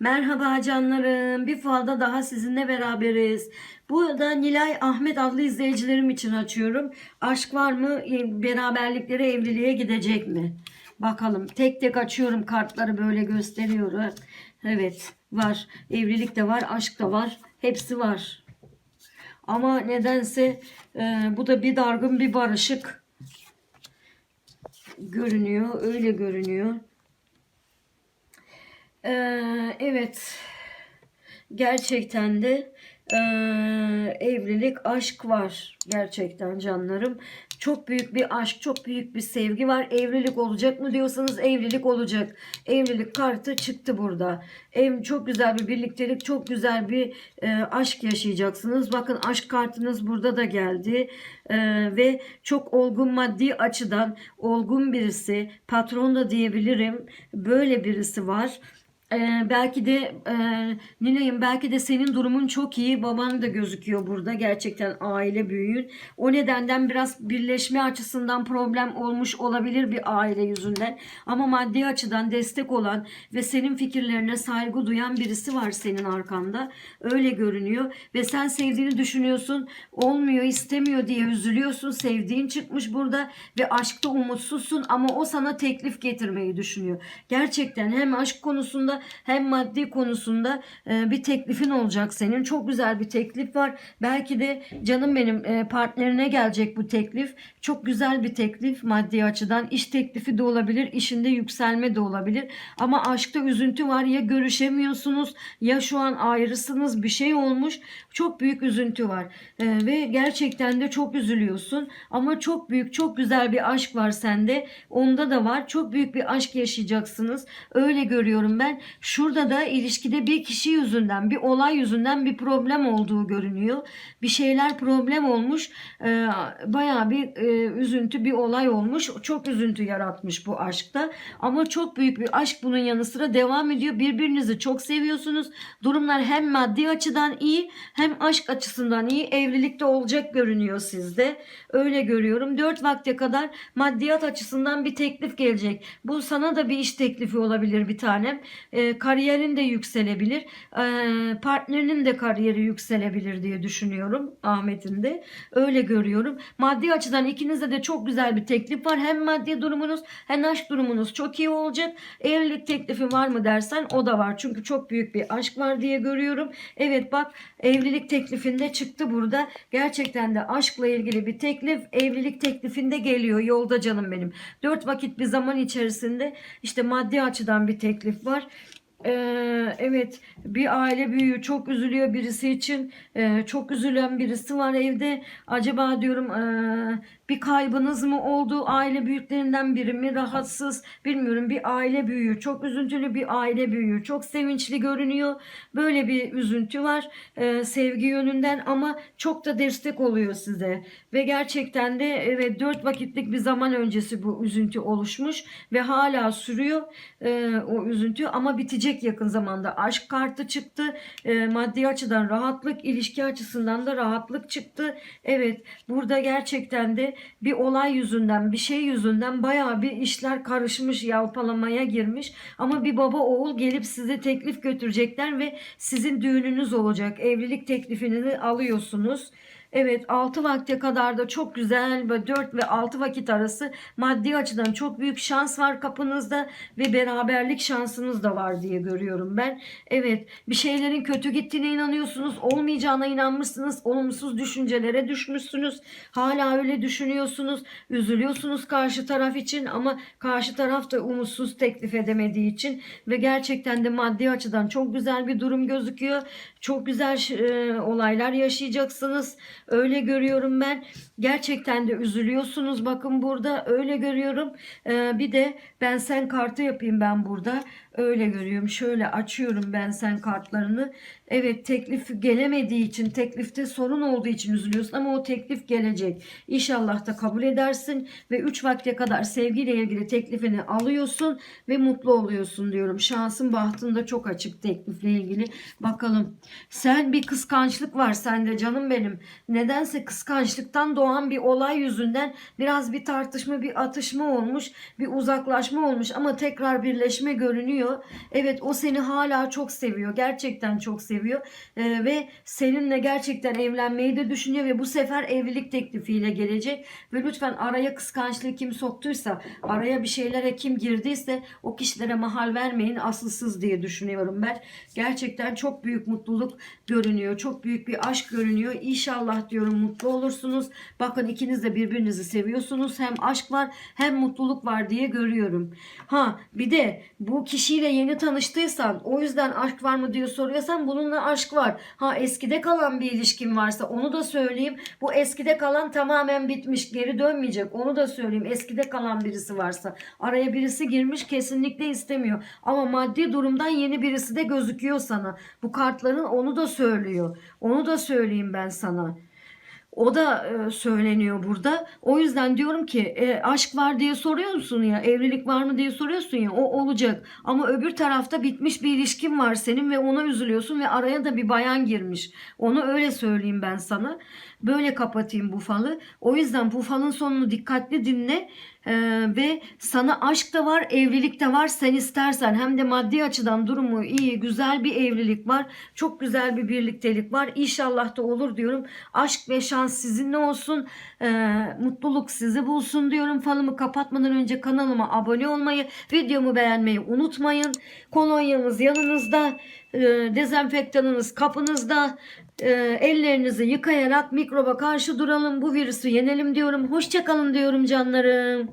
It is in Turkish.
Merhaba canlarım. Bir falda daha sizinle beraberiz. Bu da Nilay Ahmet adlı izleyicilerim için açıyorum. Aşk var mı? E, Beraberlikleri evliliğe gidecek mi? Bakalım. Tek tek açıyorum kartları böyle gösteriyorum. Evet var. Evlilik de var, aşk da var. Hepsi var. Ama nedense e, bu da bir dargın bir barışık görünüyor. Öyle görünüyor. Evet. Gerçekten de ee, evlilik, aşk var. Gerçekten canlarım. Çok büyük bir aşk, çok büyük bir sevgi var. Evlilik olacak mı diyorsanız evlilik olacak. Evlilik kartı çıktı burada. Ev çok güzel bir birliktelik, çok güzel bir e, aşk yaşayacaksınız. Bakın aşk kartınız burada da geldi. E, ve çok olgun maddi açıdan olgun birisi, patron da diyebilirim. Böyle birisi var. Ee, belki de e, Nilay'ım belki de senin durumun çok iyi. Baban da gözüküyor burada. Gerçekten aile büyüğün. O nedenden biraz birleşme açısından problem olmuş olabilir bir aile yüzünden. Ama maddi açıdan destek olan ve senin fikirlerine saygı duyan birisi var senin arkanda. Öyle görünüyor. Ve sen sevdiğini düşünüyorsun. Olmuyor, istemiyor diye üzülüyorsun. Sevdiğin çıkmış burada ve aşkta umutsuzsun ama o sana teklif getirmeyi düşünüyor. Gerçekten hem aşk konusunda hem maddi konusunda e, bir teklifin olacak senin. Çok güzel bir teklif var. Belki de canım benim e, partnerine gelecek bu teklif. Çok güzel bir teklif maddi açıdan. İş teklifi de olabilir, işinde yükselme de olabilir. Ama aşkta üzüntü var. Ya görüşemiyorsunuz ya şu an ayrısınız bir şey olmuş. Çok büyük üzüntü var. E, ve gerçekten de çok üzülüyorsun. Ama çok büyük, çok güzel bir aşk var sende. Onda da var. Çok büyük bir aşk yaşayacaksınız. Öyle görüyorum ben. Şurada da ilişkide bir kişi yüzünden, bir olay yüzünden bir problem olduğu görünüyor. Bir şeyler problem olmuş. Ee, bayağı bir e, üzüntü, bir olay olmuş. Çok üzüntü yaratmış bu aşkta. Ama çok büyük bir aşk bunun yanı sıra devam ediyor. Birbirinizi çok seviyorsunuz. Durumlar hem maddi açıdan iyi hem aşk açısından iyi. Evlilikte olacak görünüyor sizde. Öyle görüyorum. 4 vakte kadar maddiyat açısından bir teklif gelecek. Bu sana da bir iş teklifi olabilir bir tanem. Ee, kariyerin de yükselebilir. Ee, partnerinin de kariyeri yükselebilir diye düşünüyorum. Ahmet'in de. Öyle görüyorum. Maddi açıdan ikinizde de çok güzel bir teklif var. Hem maddi durumunuz hem aşk durumunuz çok iyi olacak. Evlilik teklifi var mı dersen o da var. Çünkü çok büyük bir aşk var diye görüyorum. Evet bak evlilik teklifinde çıktı burada. Gerçekten de aşkla ilgili bir teklif evlilik teklifinde geliyor yolda canım benim. Dört vakit bir zaman içerisinde işte maddi açıdan bir teklif var. Ee, evet bir aile büyüğü çok üzülüyor birisi için. Ee, çok üzülen birisi var evde. Acaba diyorum ee, bir kaybınız mı oldu? Aile büyüklerinden biri mi rahatsız? Bilmiyorum. Bir aile büyüğü çok üzüntülü bir aile büyüğü çok sevinçli görünüyor. Böyle bir üzüntü var ee, sevgi yönünden ama çok da destek oluyor size. Ve gerçekten de evet 4 vakitlik bir zaman öncesi bu üzüntü oluşmuş ve hala sürüyor ee, o üzüntü. Ama bitecek yakın zamanda. Aşk kartı çıktı Ee, maddi açıdan rahatlık ilişki açısından da rahatlık çıktı. Evet burada gerçekten de bir olay yüzünden bir şey yüzünden bayağı bir işler karışmış yalpalamaya girmiş. Ama bir baba oğul gelip size teklif götürecekler ve sizin düğününüz olacak. Evlilik teklifini alıyorsunuz Evet 6 vakte kadar da çok güzel ve 4 ve 6 vakit arası maddi açıdan çok büyük şans var kapınızda ve beraberlik şansınız da var diye görüyorum ben. Evet bir şeylerin kötü gittiğine inanıyorsunuz olmayacağına inanmışsınız olumsuz düşüncelere düşmüşsünüz hala öyle düşünüyorsunuz üzülüyorsunuz karşı taraf için ama karşı taraf da umutsuz teklif edemediği için ve gerçekten de maddi açıdan çok güzel bir durum gözüküyor. Çok güzel e, olaylar yaşayacaksınız. Öyle görüyorum ben. Gerçekten de üzülüyorsunuz. Bakın burada öyle görüyorum. Ee, bir de ben sen kartı yapayım ben burada. Öyle görüyorum. Şöyle açıyorum ben sen kartlarını. Evet teklif gelemediği için teklifte sorun olduğu için üzülüyorsun ama o teklif gelecek. İnşallah da kabul edersin ve 3 vakte kadar sevgiyle ilgili teklifini alıyorsun ve mutlu oluyorsun diyorum. Şansın bahtın da çok açık teklifle ilgili. Bakalım. Sen bir kıskançlık var sende canım benim. Nedense kıskançlıktan doğan bir olay yüzünden biraz bir tartışma, bir atışma olmuş, bir uzaklaşma olmuş ama tekrar birleşme görünüyor. Seviyor. Evet o seni hala çok seviyor. Gerçekten çok seviyor. Ee, ve seninle gerçekten evlenmeyi de düşünüyor ve bu sefer evlilik teklifiyle gelecek. Ve lütfen araya kıskançlığı kim soktuysa, araya bir şeylere kim girdiyse o kişilere mahal vermeyin asılsız diye düşünüyorum ben. Gerçekten çok büyük mutluluk görünüyor. Çok büyük bir aşk görünüyor. İnşallah diyorum mutlu olursunuz. Bakın ikiniz de birbirinizi seviyorsunuz. Hem aşk var hem mutluluk var diye görüyorum. Ha bir de bu kişiyle yeni tanıştıysan o yüzden aşk var mı diye soruyorsan bununla aşk var. Ha eskide kalan bir ilişkin varsa onu da söyleyeyim. Bu eskide kalan tamamen bitmiş geri dönmeyecek. Onu da söyleyeyim. Eskide kalan birisi varsa. Araya birisi girmiş kesinlikle istemiyor. Ama maddi durumdan yeni birisi de gözüküyor sana. Bu kartların onu da söylüyor. Onu da söyleyeyim ben sana. O da e, söyleniyor burada. O yüzden diyorum ki e, aşk var diye soruyorsun ya, evlilik var mı diye soruyorsun ya, o olacak. Ama öbür tarafta bitmiş bir ilişkin var senin ve ona üzülüyorsun ve araya da bir bayan girmiş. Onu öyle söyleyeyim ben sana. Böyle kapatayım bu falı. O yüzden bu falın sonunu dikkatli dinle. E, ve sana aşk da var, evlilik de var. Sen istersen hem de maddi açıdan durumu iyi, güzel bir evlilik var. Çok güzel bir birliktelik var. İnşallah da olur diyorum. Aşk ve şans sizinle olsun. Ee, mutluluk sizi bulsun diyorum. Falımı kapatmadan önce kanalıma abone olmayı, videomu beğenmeyi unutmayın. Kolonyamız yanınızda, e, dezenfektanınız kapınızda. E, ellerinizi yıkayarak mikroba karşı duralım. Bu virüsü yenelim diyorum. Hoşçakalın diyorum canlarım.